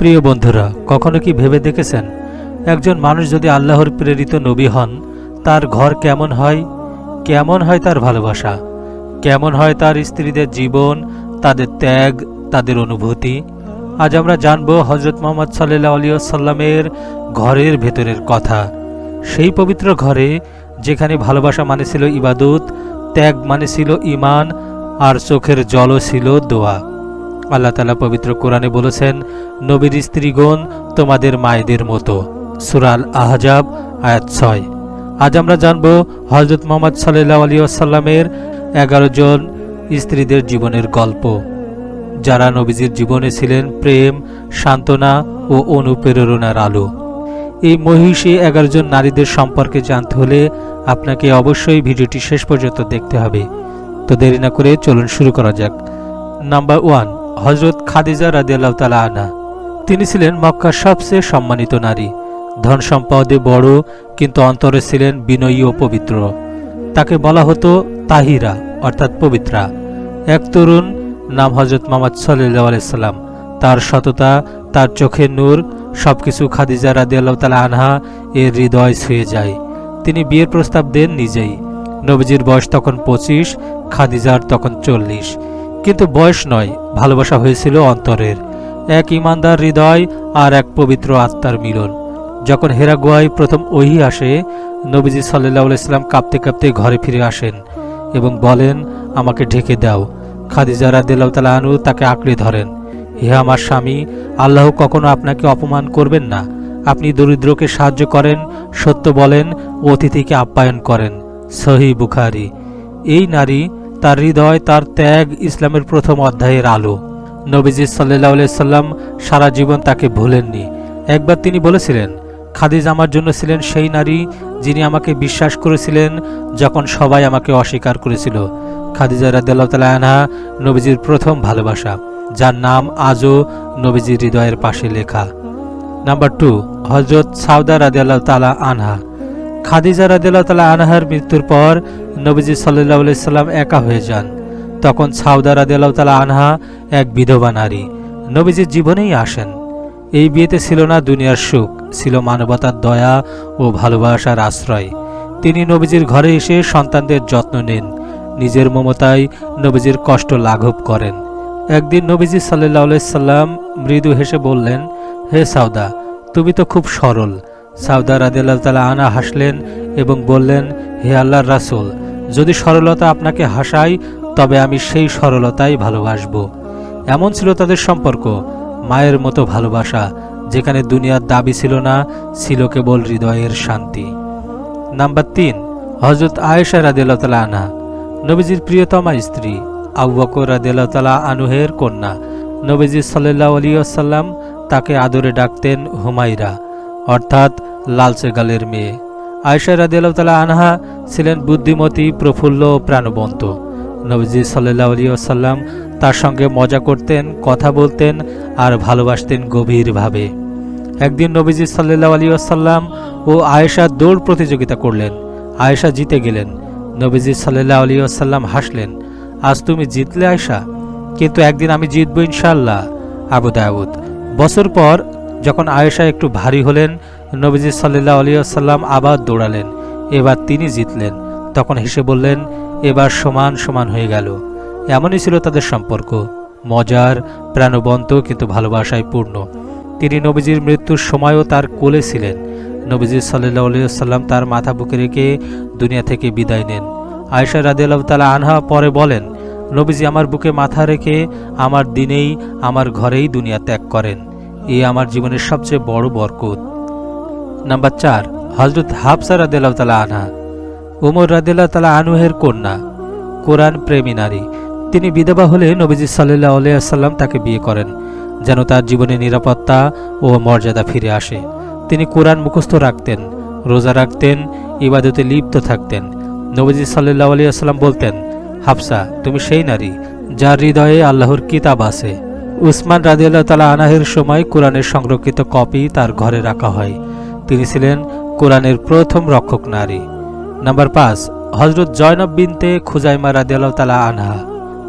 প্রিয় বন্ধুরা, কখনো কি ভেবে দেখেছেন? একজন মানুষ যদি আল্লাহর প্রেরিত নবী হন, তার ঘর কেমন হয়? কেমন হয় তার ভালোবাসা? কেমন হয় তার স্ত্রীদের জীবন, তাদের ত্যাগ, তাদের অনুভূতি? আজ আমরা জানব হজরত মোহাম্মদ সাল্লাহ আলী সাল্লামের ঘরের ভেতরের কথা। সেই পবিত্র ঘরে, যেখানে ভালোবাসা মানে ছিল ইবাদত, ত্যাগ মানে ছিল ইমান আর চোখের জলও ছিল দোয়া। আল্লাহ তালা পবিত্র কোরআনে বলেছেন, নবীর স্ত্রীগণ তোমাদের মায়েদের মতো। সুরাল আহজাব, আয়াত ছয়। আজ আমরা জানব হজরত মোহাম্মদ সাল্লাহ আলী আসাল্লামের এগারো জন স্ত্রীদের জীবনের গল্প। যারা নবীজির জীবনে ছিলেন প্রেম, সান্ত্বনা ও অনুপ্রেরণার আলো। এই মহিষী এগারো জন নারীদের সম্পর্কে জানতে হলে আপনাকে অবশ্যই ভিডিওটি শেষ পর্যন্ত দেখতে হবে। তো দেরি না করে চলুন শুরু করা যাক। নাম্বার ওয়ান হজরত খাদিজা রাদিয়াল্লাহ তালা আনা তিনি ছিলেন মক্কার সবচেয়ে সম্মানিত নারী। ধন সম্পদে বড়, কিন্তু অন্তরে ছিলেন বিনয়ী ও পবিত্র। তাকে বলা হতো তাহিরা, অর্থাৎ পবিত্রা। এক তরুণ, নাম হজরত মোহাম্মদ সাল্লাহ আলাইসাল্লাম তার সততা, তার চোখের নূর, সবকিছু খাদিজা রাদিয়াল্লাহ তালা আনহা এর হৃদয় ছুঁয়ে যায়। তিনি বিয়ের প্রস্তাব দেন নিজেই। নবীজির বয়স তখন পঁচিশ, খাদিজার তখন চল্লিশ। কিন্তু বয়স নয়, ভালোবাসা হয়েছিল অন্তরের। এক ইমানদার হৃদয় আর এক পবিত্র আত্মার মিলন। যখন হেরাগুয়ায় প্রথম ওহি আসে, নবীজি সাল্লাহ ইসলাম কাঁপতে কাঁপতে ঘরে ফিরে আসেন এবং বলেন, আমাকে ঢেকে দাও। খাদিজা রাদিল্লাহ তালা আনু তাকে আঁকড়ে ধরেন। হে আমার স্বামী, আল্লাহ কখনো আপনাকে অপমান করবেন না। আপনি দরিদ্রকে সাহায্য করেন, সত্য বলেন, অতিথিকে আপ্যায়ন করেন। সহি বুখারি। এই নারী তার হৃদয়, তার ত্যাগ ইসলামের প্রথম অধ্যায়ের আলো। নবীজি সাল্লাহ সাল্লাম সারা জীবন তাকে ভুলেননি। একবার তিনি বলেছিলেন, খাদিজ আমার জন্য ছিলেন সেই নারী যিনি আমাকে বিশ্বাস করেছিলেন যখন সবাই আমাকে অস্বীকার করেছিল। খাদিজা রাদিয়াল্লাহ তালা আনহা নবীজির প্রথম ভালোবাসা, যার নাম আজও নবীজির হৃদয়ের পাশে লেখা। নাম্বার টু হজরত সাউদা রাদিয়াল্লাহ তালা আনহা। খাদিজা রাদিয়াল্লাহ তালা আনহার মৃত্যুর পর নবীজি সাল্লাহ সাল্লাম একা হয়ে যান। তখন সাউদা রাদিয়াল্লাহ তালা আনহা এক বিধবা নারী। নবীজির জীবনেই আসেন। এই বিয়েতে ছিল না দুনিয়ার সুখ, ছিল মানবতার দয়া ও ভালোবাসার আশ্রয়। তিনি নবীজির ঘরে এসে সন্তানদের যত্ন নেন। নিজের মমতায় নবীজির কষ্ট লাঘব করেন। একদিন নবীজি সাল্লাহ সাল্লাম মৃদু হেসে বললেন, হে সাউদা, তুমি তো খুব সরল। সাউদা রাদিল্লাহ তালা আনা হাসলেন এবং বললেন, হে আল্লাহর রাসুল, যদি সরলতা আপনাকে হাসায়, তবে আমি সেই সরলতাই ভালোবাসব। এমন ছিল তাদের সম্পর্ক, মায়ের মতো ভালোবাসা, যেখানে দুনিয়ার দাবি ছিল না, ছিল কেবল হৃদয়ের শান্তি। নাম্বার তিন হজরত আয়েশা রাদিল্লাহ তালা আনা নবীজির প্রিয়তমা স্ত্রী, আবু বকর রাদিল্লাহ তালা আনুহের কন্যা। নবীজি সাল্লাহ আলী আসাল্লাম তাকে আদরে ডাকতেন হুমাইরা অর্থাৎ লালচে গালের মেয়ে। আয়সা রাদিয়াল্লাহ তালা আনহা ছিলেন বুদ্ধিমতী, প্রফুল্ল প্রাণবন্ত। নবীজি সাল্লাহ আলী আসাল্লাম তার সঙ্গে মজা করতেন, কথা বলতেন আর ভালোবাসতেন গভীরভাবে। একদিন নবীজি সাল্লাহ আলী আসাল্লাম ও আয়েশা দৌড় প্রতিযোগিতা করলেন। আয়েশা জিতে গেলেন। নবীজি সাল্লাহ আলী আসাল্লাম হাসলেন। আজ তুমি জিতলে আয়েশা? কিন্তু একদিন আমি জিতব ইনশাল্লাহ আবু বছর পর যখন আয়েশা একটু ভারী হলেন নবীজি সাল্লাহ আলী আসাল্লাম আবার দৌড়ালেন। এবার তিনি জিতলেন। তখন হেসে বললেন, এবার সমান সমান হয়ে গেল। এমনই ছিল তাদের সম্পর্ক। মজার, প্রাণবন্ত কিন্তু ভালোবাসায় পূর্ণ। তিনি নবীজির মৃত্যুর সময়ও তার কোলে ছিলেন। নবীজি সাল্লাহ আলিয়াল্লাম তার মাথা বুকে রেখে দুনিয়া থেকে বিদায় নেন। আয়েশা রাদিয়াল্লাহ তালা আনহা পরে বলেন, নবীজি আমার বুকে মাথা রেখে আমার দিনেই, আমার ঘরেই দুনিয়া ত্যাগ করেন। এ আমার জীবনের সবচেয়ে বড় বরকত। নাম্বার চার হজরত হাফসা রাদিয়াল্লাহ তালা আনহা। ওমর রাদিল্লাহ তালা আনুহের কন্যা, কোরআন প্রেমী নারী। তিনি বিধবা হলে নবীজি সাল্লাহ আলিয়াল্লাম তাকে বিয়ে করেন, যেন তার জীবনে নিরাপত্তা ও মর্যাদা ফিরে আসে। তিনি কোরআন মুখস্থ রাখতেন, রোজা রাখতেন, ইবাদতে লিপ্ত থাকতেন। নবীজি সাল্লাহ আলিয়াল্লাম বলতেন, হাফসা, তুমি সেই নারী যার হৃদয়ে আল্লাহর কিতাব আছে। উসমান রাদিয়াল্লাহ তালা আনাহের সময় কোরআনের সংরক্ষিত কপি তার ঘরে রাখা হয়। তিনি ছিলেন কোরআনের প্রথম রক্ষক নারী। নাম্বার পাঁচ, হজরত জয়নব বিনতে খুজাইমা রাদিয়াল্লাহ তালা আনহা।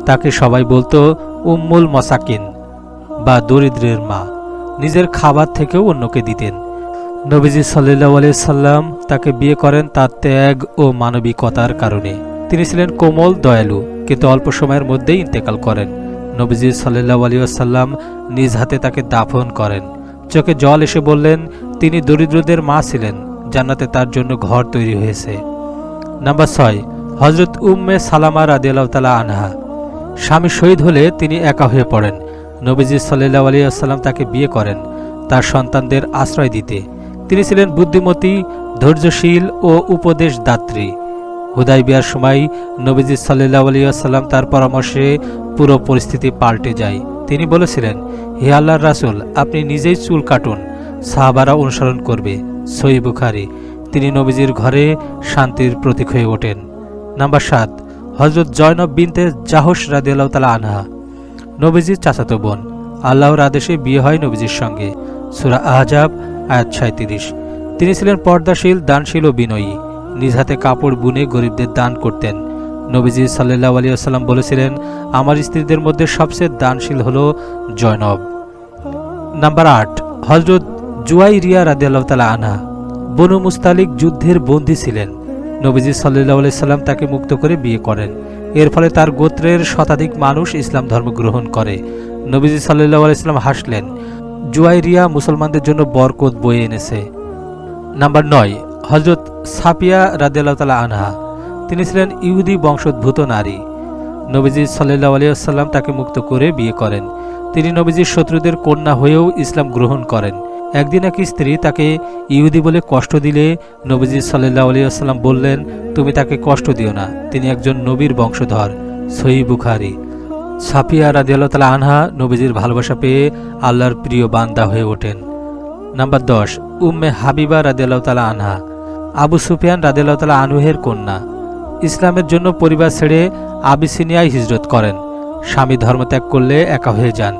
তাকে সবাই বলতো, উম্মুল মসাকিন বা দরিদ্রের মা নিজের খাবার থেকেও অন্যকে দিতেন। নবীজি সাল্লাহ আলিয়া সাল্লাম তাকে বিয়ে করেন তার ত্যাগ ও মানবিকতার কারণে। তিনি ছিলেন কোমল, দয়ালু, কিন্তু অল্প সময়ের মধ্যেই ইন্তেকাল করেন। নবীজি সাল্লাহ আলিয়াসাল্লাম নিজ হাতে তাকে দাফন করেন। চোখে জল এসে বললেন, তিনি দরিদ্রদের মা ছিলেন, জান্নাতে তার জন্য ঘর তৈরি হয়েছে। নাম্বার ছয় হজরত উম্মে সালামা রাদিয়াল্লাহু তালা আনহা। স্বামী শহীদ হলে তিনি একা হয়ে পড়েন। নবীজি সাল্লাহ আলিয়াল্লাম তাকে বিয়ে করেন, তার সন্তানদের আশ্রয় দিতে। তিনি ছিলেন বুদ্ধিমতী, ধৈর্যশীল ও উপদেশ দাত্রী হুদাই বিয়ার সময় নবীজি সাল্লাহ আলিয়াল্লাম তার পরামর্শে পুরো পরিস্থিতি পাল্টে যায়। তিনি বলেছিলেন, হে আল্লাহর রাসুল, আপনি নিজেই চুল কাটুন, সাহাবারা অনুসরণ করবে। সই বুখারি। তিনি নবীজির ঘরে শান্তির প্রতীক হয়ে ওঠেন। নাম্বার সাত হজরত জয়নব বিনতে জাহস রাদিয়াল্লাহ তালা আনহা। নবীজির চাচাতো বোন। আল্লাহর আদেশে বিয়ে হয় নবীজির সঙ্গে। সুরা আহজাব, আয়াত সাঁত্রিশ তিনি ছিলেন পর্দাশীল, দানশীল ও বিনয়ী। নিজ হাতে কাপড় বুনে গরিবদের দান করতেন। নবীজি সাল্লাহ আলী আসাল্লাম বলেছিলেন, আমার স্ত্রীদের মধ্যে সবচেয়ে দানশীল হল জয়নব। নাম্বার আট হজরত জুয়াই রিয়া রাদিয়াল্লাহ তালা আনহা, বনু মুস্তালিক যুদ্ধের বন্দী ছিলেন। নবীজি সাল্লাহ আলি সাল্লাম তাকে মুক্ত করে বিয়ে করেন। এর ফলে তার গোত্রের শতাধিক মানুষ ইসলাম ধর্ম গ্রহণ করে। নবীজি সাল্লাহ আলাইসাল্লাম হাসলেন, জুয়াইরিয়া মুসলমানদের জন্য বরকত বয়ে এনেছে। নাম্বার নয় হজরত সাপিয়া রাদিয়াল্লাহ তালা আনহা তিনি ছিলেন ইহুদি বংশোদ্ভূত নারী। নবীজি সাল্লাহ আলিয়াল্লাম তাকে মুক্ত করে বিয়ে করেন। তিনি নবীজির শত্রুদের কন্যা হয়েও ইসলাম গ্রহণ করেন। একদিন এক স্ত্রী তাকে ইহুদি বলে কষ্ট দিলে নবীজি সাল্লাহ আলিয়াল্লাম বললেন, তুমি তাকে কষ্ট দিও না। তিনি একজন নবীর বংশধর। সহি বুখারি। সাফিয়া রাদিয়াল্লাহ তালা আনহা নবীজির ভালোবাসা পেয়ে আল্লাহর প্রিয় বান্দা হয়ে ওঠেন। নাম্বার দশ, উম্মে হাবিবা রাদিয়াল্লাহ তালা আনহা। আবু সুফিয়ান রাদিয়াল্লাহ তালা আনুহের কন্যা। ইসলামের জন্য পরিবার ছেড়ে আবিসিনিয়ায় হিজরত করেন। স্বামী ধর্মত্যাগ করলে একা হয়ে যান।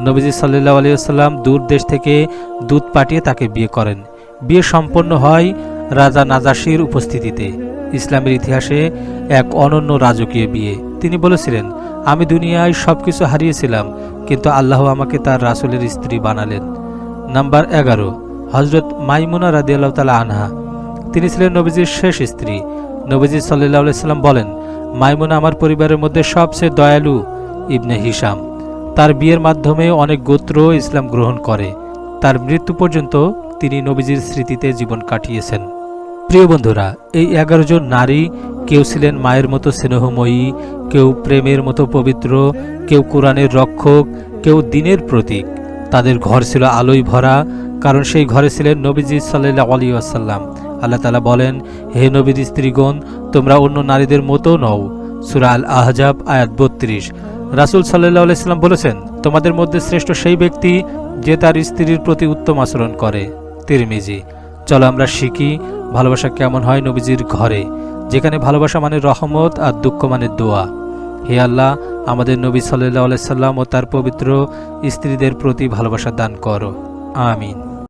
নবীজি সাল্লাহ আলিয়াল্লাম দূর দেশ থেকে দুধ পাঠিয়ে তাকে বিয়ে করেন। বিয়ে সম্পন্ন হয় রাজা নাজাসির উপস্থিতিতে। ইসলামের ইতিহাসে এক অনন্য রাজকীয় বিয়ে। তিনি বলেছিলেন, আমি দুনিয়ায় সবকিছু হারিয়েছিলাম, কিন্তু আল্লাহ আমাকে তার রাসুলের স্ত্রী বানালেন। নাম্বার এগারো হজরত মাইমুনা রাদিয়াল্লাহ তালা আনহা। তিনি ছিলেন নবীজির শেষ স্ত্রী। নবীজি সাল্লাহ সাল্লাম বলেন, মাইমুনা আমার পরিবারের মধ্যে সবচেয়ে দয়ালু ইবনে হিসাম তার বিয়ের মাধ্যমে অনেক গোত্র ইসলাম গ্রহণ করে। তার মৃত্যু পর্যন্ত তিনি নবীজির স্মৃতিতে জীবন কাটিয়েছেন। প্রিয় বন্ধুরা, এই এগারো জন নারী কেউ ছিলেন মায়ের মতো স্নেহময়ী, কেউ প্রেমের মতো পবিত্র, কেউ কোরআনের রক্ষক, কেউ দিনের প্রতীক। তাদের ঘর ছিল আলোয় ভরা, কারণ সেই ঘরে ছিলেন নবীজি সাল্লাহ আলী আসাল্লাম আল্লাহ তালা বলেন, হে নবীর স্ত্রীগণ, তোমরা অন্য নারীদের মতো নও। সুরা আল আহজাব আয়াত বত্রিশ। রাসুল সাল্লাহ আলাইসাল্লাম বলেছেন, তোমাদের মধ্যে শ্রেষ্ঠ সেই ব্যক্তি যে তার স্ত্রীর প্রতি উত্তম আচরণ করে। তিরমিজি। চলো আমরা শিখি, ভালোবাসা কেমন হয় নবীজির ঘরে, যেখানে ভালোবাসা মানে রহমত আর দুঃখ মানে দোয়া। হে আল্লাহ, আমাদের নবী সাল্লাহ আলাইসাল্লাম ও তার পবিত্র স্ত্রীদের প্রতি ভালোবাসা দান করো। আমিন।